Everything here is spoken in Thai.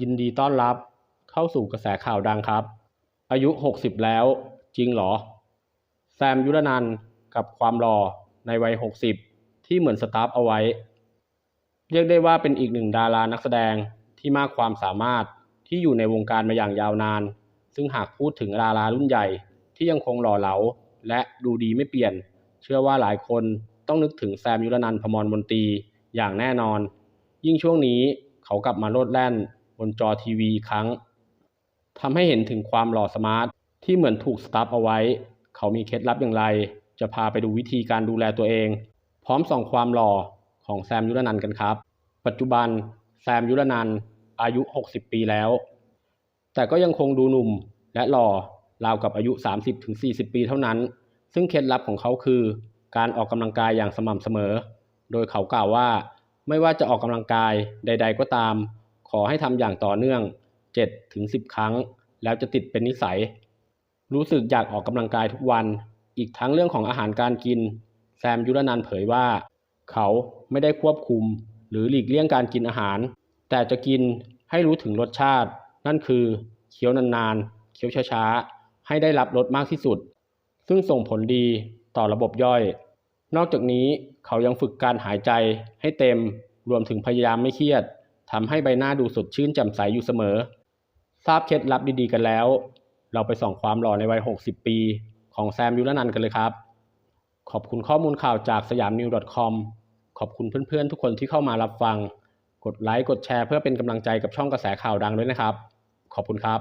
ยินดีต้อนรับเข้าสู่กระแสข่าวดังครับ อายุ 60 แล้ว จริงเหรอ แซมยุรนันกับความหล่อในวัย 60 ที่เหมือนสตาร์ฟเอาไว้ เรียกได้ว่าเป็นอีกหนึ่งดารานักแสดงที่มากความสามารถที่อยู่ในวงการมาอย่างยาวนาน ซึ่งหากพูดถึงดารารุ่นใหญ่ที่ยังคงหล่อเหลา และดูดีไม่เปลี่ยน เชื่อว่าหลายคนต้องนึกถึงแซมยุรนันพมรมนตรีอย่างแน่นอน ยิ่งช่วงนี้เขากลับมาโลดแล่น บนจอทีวีอีกครั้งทำให้เห็นถึงความหล่อสมาร์ทที่เหมือนถูกสตาร์ฟเอาไว้ เขามีเคล็ดลับอย่างไร จะพาไปดูวิธีการดูแลตัวเอง พร้อมส่องความหล่อของแซมยุรนันกันครับ ปัจจุบันแซมยุรนันอายุ 60 ปีแล้ว แต่ก็ยังคงดูหนุ่มและหล่อราวกับอายุ 30-40 ปีเท่านั้น ซึ่งเคล็ดลับของเขาคือ การออกกำลังกายอย่างสม่ำเสมอ โดยเขากล่าวว่า ไม่ว่าจะออกกำลังกายใด ๆ ก็ตาม ขอให้ทำอย่างต่อเนื่อง 7-10 ครั้ง แล้วจะติดเป็นนิสัย รู้สึกอยากออกกำลังกายทุกวัน อีกทั้งเรื่องของอาหารการกิน แซมยุรนันเผยว่า เขาไม่ได้ควบคุม หรือหลีกเลี่ยงการกินอาหาร แต่จะกินให้รู้ถึงรสชาติ นั่นคือเคี้ยวนานๆ เคี้ยวช้าๆ ให้ได้รับรสมากที่สุด ซึ่งส่งผลดีต่อระบบย่อย นอกจากนี้เขายังฝึกการหายใจให้เต็ม รวมถึงพยายามไม่เครียด ทำให้ใบหน้าดูสดชื่นแจ่มใสอยู่เสมอ ทราบเคล็ดลับดีๆกันแล้ว เราไปส่องความหล่อในวัย 60 ปี ของแซมยุรนันกันเลยครับ ขอบคุณข้อมูลข่าวจากสยามนิว .com ขอบคุณเพื่อนๆ ทุกคนที่เข้ามารับฟัง กดไลค์ กดแชร์เพื่อเป็นกำลังใจกับช่องกระแสข่าวดังด้วยนะครับ ขอบคุณครับ